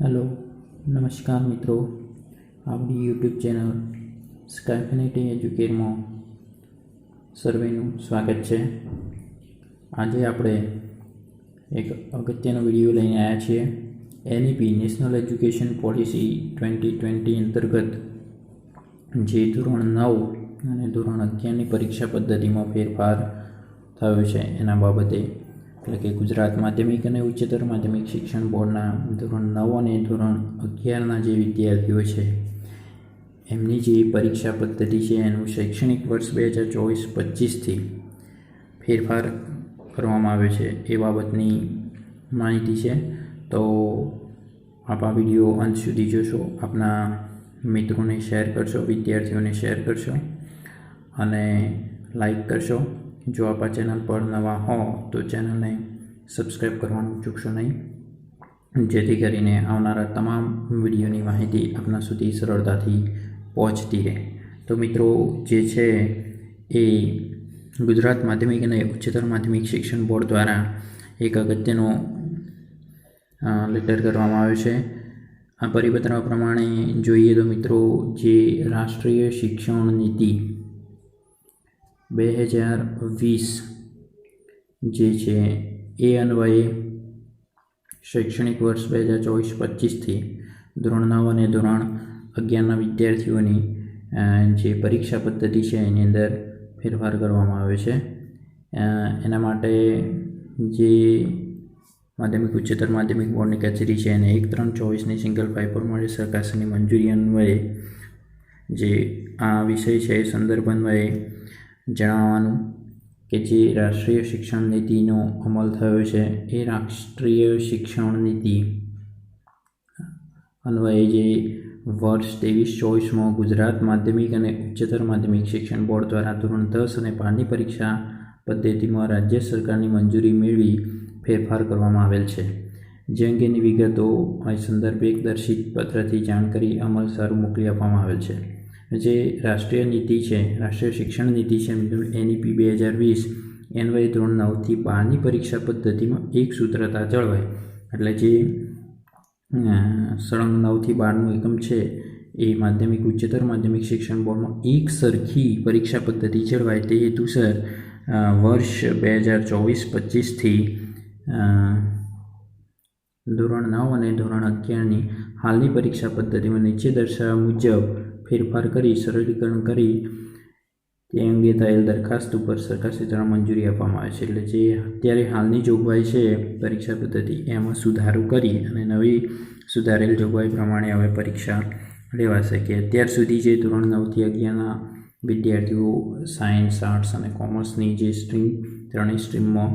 Hello, નમસ્કાર મિત્રો. આપણી યુટ્યુબ ચેનલ સ્કાયફિનિટી એજ્યુકેરમાં સર્વેનું સ્વાગત છે. આજે આપણે એક અગત્યનો વીડિયો લઈને આવ્યા છીએ. NEP national education policy twenty twenty અંતર્ગત જે ધોરણ નવ અને ધોરણ અગિયારની પરીક્ષા પદ્ધતિમાં ફેરફાર થયો છે એના બાબતે એટલે કે ગુજરાત માધ્યમિક અને ઉચ્ચતર માધ્યમિક શિક્ષણ બોર્ડના ધોરણ નવ અને ધોરણ અગિયારના જે વિદ્યાર્થીઓ છે, એમની જે પરીક્ષા પદ્ધતિ છે એનું શૈક્ષણિક વર્ષ બે હજાર ચોવીસ પચીસથી ફેરફાર કરવામાં આવ્યો છે એ બાબતની માહિતી છે. તો આપ આ વીડિયો અંત સુધી જોશો, આપના મિત્રોને શેર કરશો, વિદ્યાર્થીઓને શેર કરશો અને લાઈક કરશો. જો આપ આ ચેનલ પર નવા હો તો ચેનલને સબસ્ક્રાઈબ કરવાનું ચૂકશો નહીં. જેથી કરીને આવનારા તમામ વિડીયોની માહિતી આપના સુધી સરળતાથી પહોંચતી રહે. તો મિત્રો, જે છે એ ગુજરાત માધ્યમિક અને ઉચ્ચતર માધ્યમિક શિક્ષણ બોર્ડ દ્વારા એક અગત્યનો લેટર કરવામાં આવ્યો છે. આ પરિપત્ર પ્રમાણે જોઈએ તો મિત્રો, જે રાષ્ટ્રીય શિક્ષણ નીતિ બે હજાર વીસ, જે છે એ અન્વયે શૈક્ષણિક વર્ષ બે હજાર ચોવીસ પચીસથી ધોરણ નવ અને ધોરણ અગિયારના વિદ્યાર્થીઓની જે પરીક્ષા પદ્ધતિ છે એની અંદર ફેરફાર કરવામાં આવે છે. એના માટે જે માધ્યમિક, ઉચ્ચતર માધ્યમિક બોર્ડની કચેરી છે એને એક ત્રણ ચોવીસની સિંગલ ફાઇવ પર મળે. સરકારની મંજૂરી અન્વયે જે આ વિષય છે એ સંદર્ભ અન્વયે જણાવવાનું કે જે રાષ્ટ્રીય શિક્ષણ નીતિનો અમલ થયો છે, એ રાષ્ટ્રીય શિક્ષણ નીતિ અન્વયે જે વર્ષ ત્રેવીસ ચોવીસમાં ગુજરાત માધ્યમિક અને ઉચ્ચતર માધ્યમિક શિક્ષણ બોર્ડ દ્વારા ધોરણ દસ અને બારની પરીક્ષા પદ્ધતિમાં રાજ્ય સરકારની મંજૂરી મેળવી ફેરફાર કરવામાં આવેલ છે. જે અંગેની વિગતો આ સંદર્ભે એક દર્શિત પત્રથી જાણ કરી અમલ સારું મોકલી આપવામાં આવેલ છે. જે રાષ્ટ્રીય નીતિ છે, રાષ્ટ્રીય શિક્ષણ નીતિ છે એનઈપી બે હજાર વીસ એનવાય ધોરણ નવથી બારની પરીક્ષા પદ્ધતિમાં એક સૂત્રતા જળવાય એટલે જે સળંગ નવથી બારનું એકમ છે, એ માધ્યમિક, ઉચ્ચતર માધ્યમિક શિક્ષણ બોર્ડમાં એક સરખી પરીક્ષા પદ્ધતિ જળવાય તે હેતુસર વર્ષ બે હજાર ચોવીસ પચીસથી ધોરણ નવ અને ધોરણ અગિયારની હાલની પરીક્ષા પદ્ધતિમાં નીચે દર્શાવ્યા મુજબ ફેરફાર કરી, સરળીકરણ કરી તે અંગે થયેલ દરખાસ્ત ઉપર સરકાર દ્વારા મંજૂરી આપવામાં આવે છે. એટલે જે અત્યારે હાલની જોગવાઈ છે પરીક્ષા પદ્ધતિ, એમાં સુધારો કરી અને નવી સુધારેલ જોગવાઈ પ્રમાણે હવે પરીક્ષા લેવાશે કે અત્યાર સુધી જે ધોરણ નવથી અગિયારના વિદ્યાર્થીઓ સાયન્સ, આર્ટ્સ અને કોમર્સની જે સ્ટ્રીમ, ત્રણેય સ્ટ્રીમમાં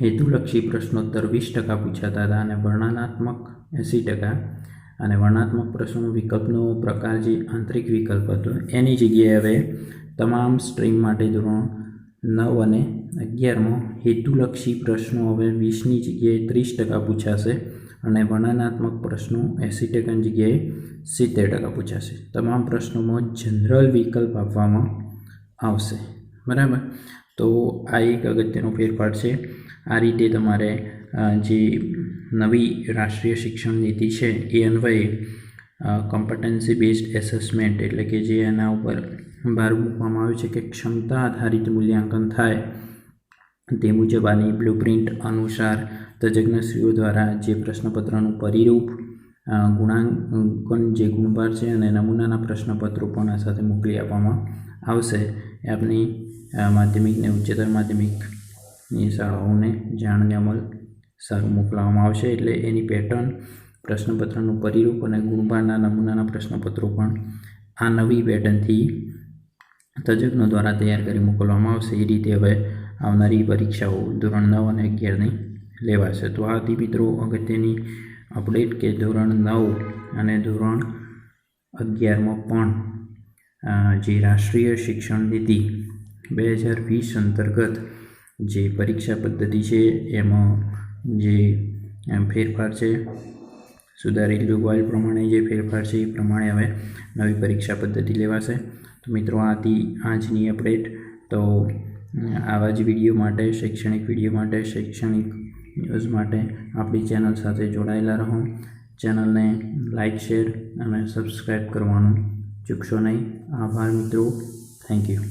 હેતુલક્ષી પ્રશ્નોત્તર વીસ ટકા પૂછાતા હતા અને વર્ણનાત્મક એંસી ટકા અને વર્ણાત્મક પ્રશ્નો વિકલ્પનો પ્રકાર જે આંતરિક વિકલ્પ હતો, એની જગ્યાએ હવે તમામ સ્ટ્રીમ માટે ધોરણ નવ અને અગિયારમાં હેતુલક્ષી પ્રશ્નો હવે વીસની જગ્યાએ ત્રીસ ટકા પૂછાશે અને વર્ણનાત્મક પ્રશ્નો એંસી ટકાની જગ્યાએ સિત્તેર ટકા પૂછાશે. તમામ પ્રશ્નોમાં જનરલ વિકલ્પ આપવામાં આવશે. બરાબર? તો આ એક અગત્યનો ફેરફાર છે. આ રીતે તમારે જે નવી રાષ્ટ્રીય શિક્ષણ નીતિ છે. એ અન્વયે કોમ્પટન્સી બેઝડ એસેસમેન્ટ એટલે કે જે એના ઉપર ભાર મૂકવામાં આવ્યો છે કે ક્ષમતા આધારિત મૂલ્યાંકન થાય તે મુજબ આની બ્લુપ્રિન્ટ અનુસાર તજજ્ઞશ્રીઓ દ્વારા જે પ્રશ્નપત્રનું પરિરૂપ ગુણાંકન જે ગુણભાર છે અને નમૂનાના પ્રશ્નપત્રો પણ આ સાથે મોકલી આપવામાં આવશે. એ આપણી અ, માધ્યમિક ને ઉચ્ચતર માધ્યમિકની શાળાઓને જાણને અમલ સારું મોકલાવવામાં આવશે એટલે એની પેટર્ન પ્રશ્નપત્રનું પરિરૂપ અને ગુણભારના નમૂનાના પ્રશ્નપત્રો પણ આ નવી પેટર્નથી તજજ્ઞો દ્વારા તૈયાર કરી મોકલવામાં આવશે. એ રીતે હવે આવનારી પરીક્ષાઓ ધોરણ નવ અને અગિયારની લેવાશે. તો આ હતી મિત્રો અગત્યની અપડેટ કે ધોરણ નવ અને ધોરણ અગિયારમાં પણ જે રાષ્ટ્રીય શિક્ષણ નીતિ બે હજાર વીસ અંતર્ગત જે પરીક્ષા પદ્ધતિ છે, એમાં જે ફેરફાર છે, સુધારેલું જોગવાઈ પ્રમાણે જે ફેરફાર છે, એ પ્રમાણે હવે નવી પરીક્ષા પદ્ધતિ લેવાશે. તો મિત્રો આ હતી આજની અપડેટ. તો આવા જ વીડિયો માટે, શૈક્ષણિક વીડિયો માટે, શૈક્ષણિક ન્યૂઝ માટે આપણી ચેનલ સાથે જોડાયેલા રહો. ચેનલને લાઇક શેર અને સબસ્ક્રાઈબ કરવાનું ચૂકશો નહીં. આભાર મિત્રો. Thank you.